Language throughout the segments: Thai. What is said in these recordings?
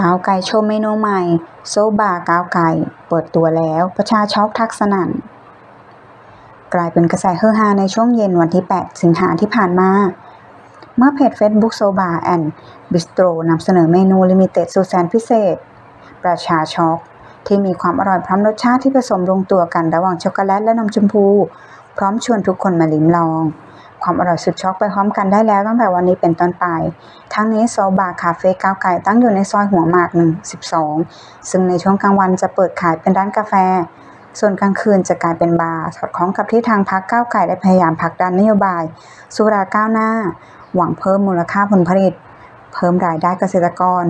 ก้าวไกลโชว์เมนูใหม่ โซบาก้าวไกลเปิดตัวแล้วประชาช็อกทักสนั่น กลายเป็นกระแสเฮือฮาในช่วงเย็นวันที่ 8 สิงหาที่ผ่านมา เมื่อเพจ Facebook โซบาแอนด์บิสโตรนำเสนอเมนูลิมิเต็ดสุดแสนพิเศษ ประชาช็อกที่มีความอร่อยพร้อมรสชาติที่ผสมลงตัวกันระหว่างช็อกโกแลตและนมชมพู พร้อมชวนทุกคนมาลิ้มลอง ความอร่อยสุดช็อกไปพร้อมกันได้แล้วตั้งแต่วันนี้เป็นต้นไป ทั้งนี้โซบาคาเฟ่ก้าวไก่ตั้งอยู่ในซอยหัวหมาก1 12ซึ่งในช่วงกลางวันจะเปิดขายเป็นร้านกาแฟ ส่วนกลางคืนจะกลายเป็นบาร์สอดคล้องกับที่ทางพักก้าวไก่ได้พยายามผลักดันนโยบาย สุราก้าวหน้า หวังเพิ่มมูลค่าผลผลิต เพิ่มรายได้เกษตรกร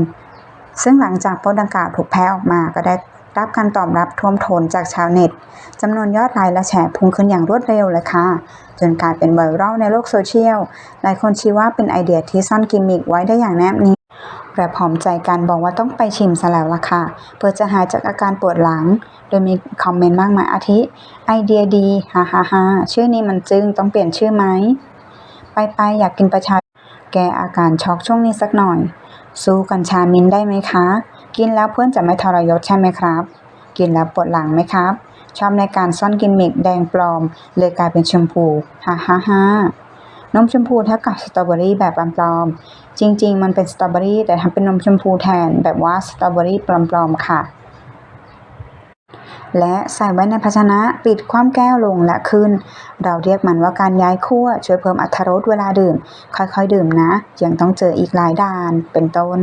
ซึ่งหลังจากโพสต์ดังกล่าวถูกแพร่ออกมาก็ได้ รับการตอบรับท่วมท้นจากชาวเน็ตจำนวนยอดไลค์และแชร์พุ่งขึ้นอย่างรวดเร็วเลยค่ะ จนกลายเป็นไวรัลในโลกโซเชียล หลายคนชี้ว่าเป็นไอเดียที่ซ่อนกิมมิคไว้ได้อย่างแนบเนียนและพร้อมใจกันบอกว่าต้องไปชิมซะแล้วล่ะค่ะ เพื่อจะหายจากอาการปวดหลัง โดยมีคอมเมนต์มากมายอาทิ ไอเดียดีฮ่าฮ่าฮ่าชื่อนี้มันจึงต้องเปลี่ยนชื่อไหม ไปไปอยากกินประชา แกอาการช็อกช่วงนี้สักหน่อย สู้กัญชามินได้ไหมคะ กินแล้วเพื่อนจะไม่ทรยศใช่ไหมครับ กินแล้วปวดหลังไหมครับ ชอบในการซ่อนกิมมิคแดงปลอม เลยกลายเป็นชมพูฮ่าฮ่าฮ่านมชมพูเท่ากับสตรอเบอรี่แบบปลอมๆ จริง ๆ มันเป็นสตรอเบอรี่แต่ทำเป็นนมชมพูแทนแบบว่าสตรอเบอรี่ปลอมๆ ค่ะ และใส่ไว้ในภาชนะปิดความแก้วลงและขึ้น เราเรียกมันว่าการย้ายขั้วช่วยเพิ่มอรรถรสเวลาดื่ม ค่อยๆ ดื่มนะ ยังต้องเจออีกหลายด่านเป็นต้น